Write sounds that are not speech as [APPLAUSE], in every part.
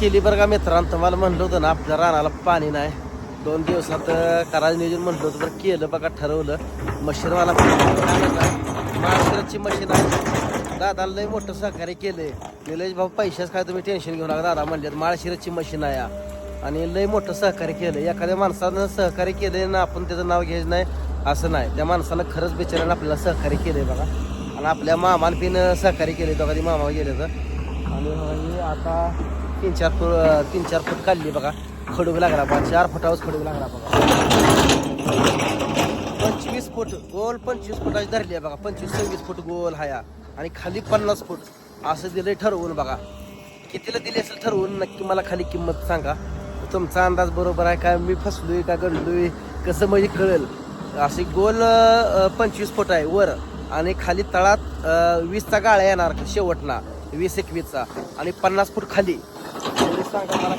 केली बरं का मित्रांनो तुम्हाला म्हणलं होतं ना आपल्या रानाला पाणी नाही. दोन दिवसात करायचं नियोजन म्हणलं होतं बरं केलं बघा ठरवलं. मशीनवाला माळशिरची मशीन आहे. दादाला लय मोठं सहकार्य केलंय. निलेश भाऊ पैशाच काय तुम्ही टेन्शन घेऊ नका दादा म्हणले माळशिरची मशीन आहे. आणि लय मोठं सहकार्य केलं एखाद्या माणसानं सहकार्य केलं ना आपण त्याचं नाव घ्यायचं नाही असं नाही. त्या माणसानं खरंच बिचारानं आपल्याला सहकार्य केलंय बघा. आणि आपल्या मामानं पिन सहकार्य केले तो कधी मामा गेले तर आणि आता तीन चार फूट तीन चार फूट काढली बघा. खडूक लागला बघा. चार फुटावरच खडूक लागला बघा. पंचवीस फूट गोल पंचवीस फुटाची धरली आहे बघा. पंचवीस सव्वीस फूट गोल हाया आणि खाली पन्नास फूट. असं दिलंय ठरवून बघा. कितीला दिली असेल ठरवून नक्की मला खाली किंमत सांगा. तुमचा अंदाज बरोबर आहे का? मी फसलोय का? गणलोय कसं म्हणजे कळेल? अशी गोल पंचवीस फूट आहे वर. आणि खाली तळात वीसचा गाळा येणार शेवटना. वीस एकवीसचा. आणि पन्नास फूट खाली. एवढी सांगा मला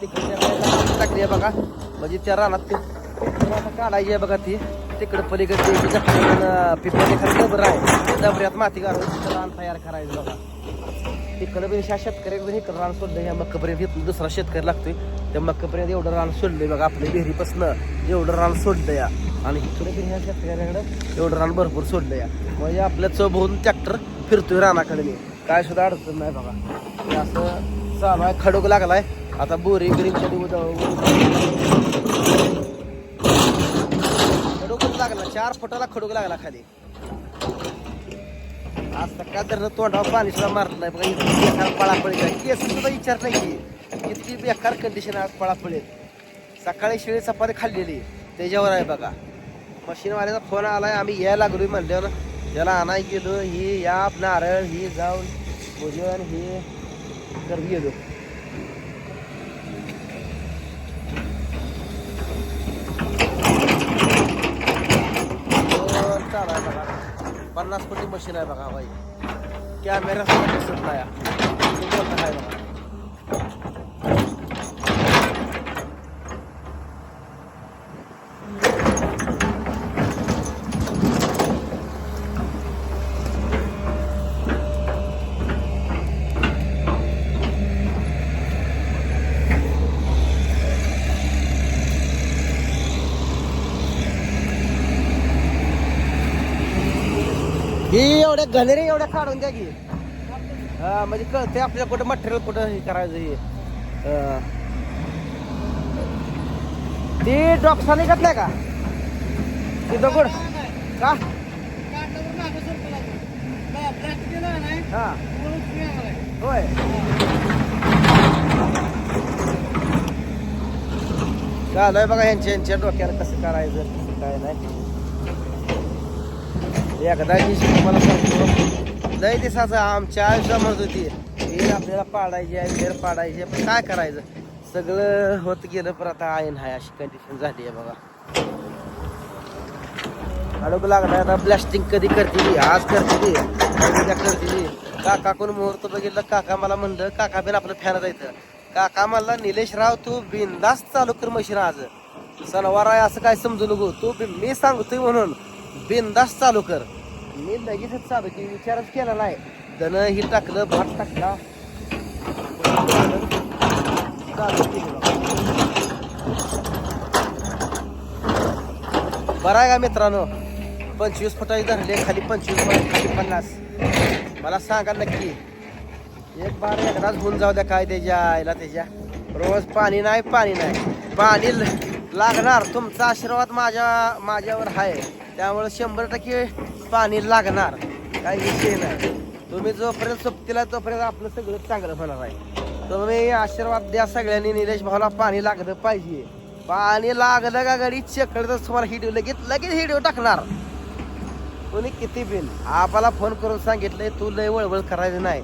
तिकडच्या टाकली आहे बघा म्हणजे त्या रानात ते काढायची आहे बघा ती तिकडं पलीकडे पिपळी खाली डबर आहे डबऱ्यात माती घालून तिथं रान तयार करायचं बघा तिकडं बी ह्या शेतकऱ्याकडे इकडं रान सोडलं ह्या मक्कापर्यंत दुसरा शेतकरी लागतोय त्या मक्कापर्यंत एवढं रान सोडलंय बघा आपल्या विहिरीपासनं एवढं रान सोडलं या आणि इकडे बी ह्या शेतकऱ्याकडं एवढं रान भरपूर सोडलं या म्हणजे आपल्या चौबहून ट्रॅक्टर फिरतोय रानाकडे. मी काय सुद्धा अडचण नाही बघा. असं चालू आहे खडूक लागलाय. आता बोरी बिरी कधी खडूक लागला चार फुटाला खडूक लागला खाली. आज सकाळ तर तोंडावर पाणी सुद्धा मारलं नाही. बघा बेकार पळापळी केस सुद्धा विचार नाही की इतकी बेकार कंडिशन आज पळापळीत. सकाळी शिळी चपाती खाल्लेली. त्याच्यावर आहे बघा. मशीनवाल्याचा फोन आलाय. आम्ही यायला लागलो म्हणल्यावर त्याला आणाय गेलो. ही या नारळ ही जाऊन भोजन ही कर गेलो हो, बघा पन्नास कोटी मशीन आहे बघा बाई कॅमेरा सुद्धा दिसत नाही. ते बघा ही एवढ्या एवढ्या काढून द्या की. हा म्हणजे कळते आपल्याला कुठं मटेरियल कुठं हे करायचं हे. अं. ती ड्रॉप्सा निघत नाही का? ते दगड का? हा. होय. चालू बघा यांच्या यांच्या डोक्याला कसं करायचं कसं काय नाही. एकदा दिवशी तुम्हाला सांगतो. लय दिवसाचं आमच्या आयुष्या म्हणत होती हे आपल्याला पाडायची आहे वेळ पाडायची पण काय करायचं? सगळं होत गेलं पण आता आहे अशी कंडिशन झाली आहे बघा. अडोक लागला आता ब्लास्टिंग कधी करते आज करते करते काका कोण मुहूर्त बघितलं? काका मला म्हणलं काका बिन आपलं फॅन जायचं काका म्हणला निलेश राव तू बिंदास चालू कर मशीन आज. सणवार आहे असं काय समजू नको. तू बी- मी सांगतोय म्हणून. बिंदास चालू कर. मी लगेचच चालू की विचारच केला नाही धन ही टाकलं भात टाकला. चालू केलं. बरं आहे का मित्रांनो? पंचवीस फुटाची धरले खाली पंचवीस फुट खाली पन्नास. मला सांगा नक्की एक बार एकदाच होऊन जाऊ द्या काय त्याच्या आईला त्याच्या. रोज पाणी नाही पाणी नाही. पाणी ल- लागणार तुमचा आशीर्वाद माझ्या माझ्यावर आहे. त्यामुळे शंभर टक्के पाणी लागणार. काही विषय नाही. तुम्ही जोपर्यंत सोबतीला तोपर्यंत आपलं सगळं चांगलं होणार आहे. तुम्ही आशीर्वाद द्या सगळ्यांनी निलेश भाऊला पाणी लागलं पाहिजे. पाणी लागलं का गाडी? चकडचं तुम्हाला हिडिओ लगेच लगेच हिडिओ टाकणार. कोणी किती बिन आपाला फोन करून सांगितलंय तू लय वळवळ करायचं नाही.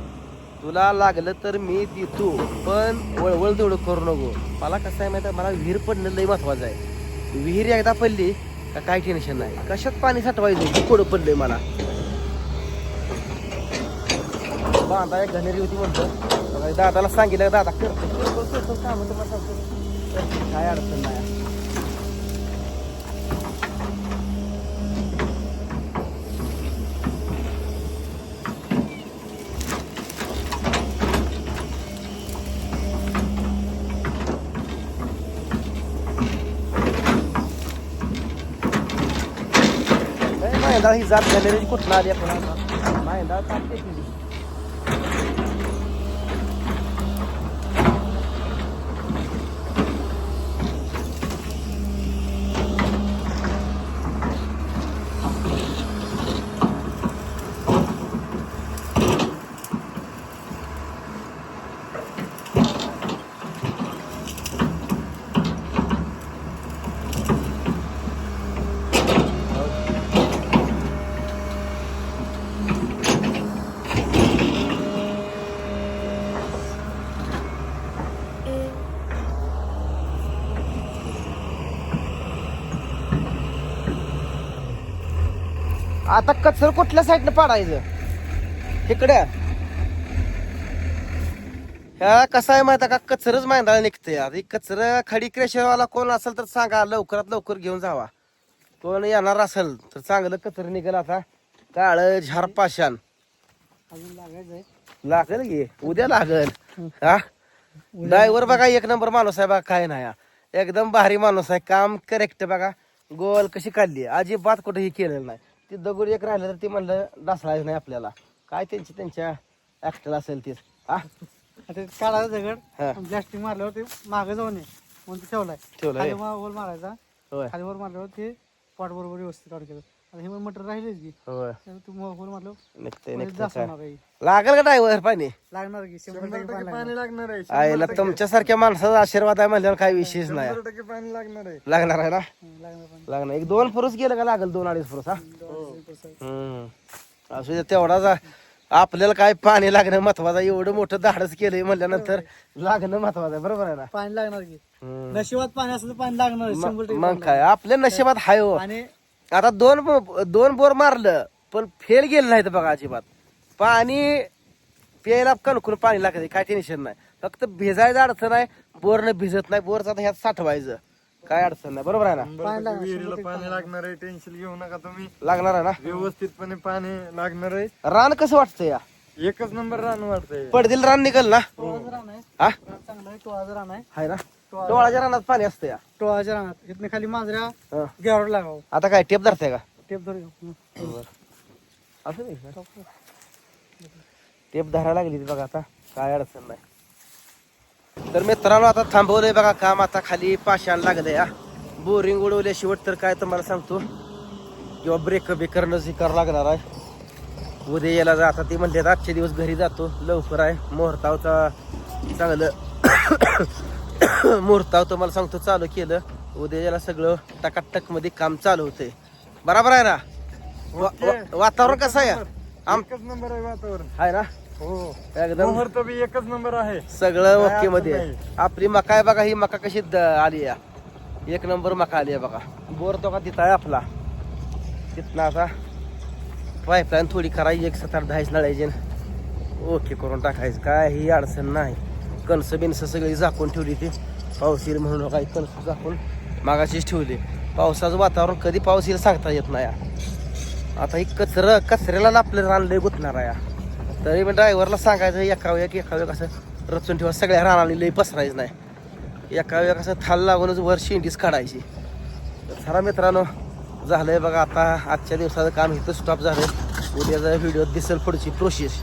तुला लागलं तर मी देतो पण वळवळ तेवढं करू नको. मला कसं आहे माहिती आहे मला विहीर पडणं लय महत्वाचं आहे. विहीर एकदा पडली का काय टेन्शन नाही. कशात पाणी साठवायचं? कोडं पडलंय मला. बांधा एक घनेरी होती म्हणतो. दादाला सांगितलं दादा काय अडचण नाही. मायंदाळ ही जात झालेली कुठं आली आपण आता आता कचर कुठल्या साईडनं पाडायचं? इकडे. ह्या कसं आहे माहिती का? कचरच मांदाळा निघते ही कचर खडी क्रेशरवाला कोण असेल तर सांगा. लवकरात लवकर घेऊन जावा. कोण येणार असेल तर चांगलं कचर निघेल आता. काळ झार पाषाण. लागल की? उद्या लागल. हा. ड्रायव्हर बघा एक नंबर माणूस आहे बघा काय नाही. एकदम भारी माणूस आहे. काम करेक्ट बघा. गोल कशी काढली? अजिबात कुठेही केलेलं नाही. ती दगड एक राहिलं तर ती म्हणलं डासळायचं नाही आपल्याला. काय त्यांची त्यांच्या ऍक्टर असेल तीच. हा? ते काढायचं दगड हा. प्लास्टिक मारल्यावर ते मागे जाऊ नये म्हणून ते ठेवलाय. ठेवलंय. खाली मा- वर मारायचा. होय. खाली वर मारल्यावर ते पॉट बरोबर व्यवस्थित काढून केलं आता हे मटर राहिलेच की. होय. त्यामुळे तू म- वर मारल्यावर निघते मध्ये निघते जास्त काय होणार आहे. लागल का ड्रायव्हर पाणी? लागणार की. शंभर टक्के पाणी लागणार आहे. आईला तुमच्यासारख्या माणसाचा आशीर्वाद आहे म्हणल्यावर काही विशेष नाही. टक्के पाणी लागणार आहे. लागणार आहे ना? लागणार पाणी. लागणार. एक दोन फुरूस गेलं का लागल दोन अडीच फुरूस हा? हम्म. असू दे तेवढाच आपल्याला काय पाणी लागणं महत्वाचं आहे. एवढं मोठं धाडस केलंय म्हणल्यानंतर लागणं महत्वाचं आहे बरोबर आहे ना? पाणी लागणार की? हम्म. नशिबात पाणी असलं तर पाणी लागणार आहे, शंभर टक्के मग काय? आपल्या नशिबात हाय. हो. आणि आता दोन बो- दोन बोर मारलं पण फेल गेलं नाही बघा अजिबात. पाणी प्यायला कणकून पाणी लागते काय टेन्शन नाही. फक्त भिजायचं अडचण आहे बोरनं भिजत नाही बोरचं आता ह्यात साठवायचं. काय अडचण नाही. बरोबर आहे ना? पाणी लागणार विहिरीला पाणी लागणार आहे. टेन्शन घेऊ नका तुम्ही. लागणार आहे ना? व्यवस्थितपणे पाणी लागणार आहे. रान कसं वाटतं या? एकच नंबर रान वाटतंय. पडदिल रान निघल ना? टोळाचं रान आहे. हा? रान चांगलं आहे टोळाचं रान आहे. ना? डोळाच्या रानात पाणी असतं या. टोळाच्या रानात. इथनं खाली मांजऱ्या हं. घ्यावर लागावं. आता काय टेप धरते का? टेप धर. असं नाही? टेप धरायला लागली ती बघा आता. काय अडचण नाही. तर मित्रांनो आता थांबवलंय बघा काम. आता खाली पाषाण लागलंय हा. बोरिंग उडवल्या शेवट तर काय तुम्हाला सांगतो. किंवा ब्रेक करणं हे करावं लागणार आहे. उद्या यायला जा आता ती म्हणले आजचे दिवस घरी जातो. लवकर आहे. मुहूर्तावचा चांगलं [COUGHS] मुहूर्ताव तुम्हाला सांगतो चालू केलं. उद्या याला सगळं टकाटकमध्ये काम चालू होतंय. बरोबर आहे ना? वातावरण कसं आहे? आम एकच नंबर आहे वातावरण. आहे ना? हो. एकदम बी एकच नंबर आहे. सगळं काय ओके अडचणमध्ये. नाही. आपली मका आहे बघा ही मका कशी द- आली या. एक नंबर मका आली आहे बघा. बोर तो का तिथं आहे आपला. तिथनं आता पाईपलाईन थोडी करायची एक सात आठ दहाच नळायची ओके करून टाकायचं. काय ही अडचण नाही. कणसं बिनसं सगळी झाकून ठेवली ती. पाऊस येईल म्हणून काही कणसं झाकून मागाशीच ठेवली. पावसाचं वातावरण कधी पाऊस येईल सांगता येत नाही. आता ही कचरं कचऱ्याला आपलं रान लय गुतणार आहे. तरी पण ड्रायव्हरला सांगायचं एका वेळा एका वेळा कसं रचून ठेवा सगळ्या रानाने लई पसरायचं नाही. एका वेळा कसं थाल लागूनच वर शेंडीच काढायची. तर खरा मित्रांनो झालंय बघा आता आजच्या दिवसाचं काम इथं स्टॉप झालं उद्याचा व्हिडिओ दिसेल पुढची प्रोसेस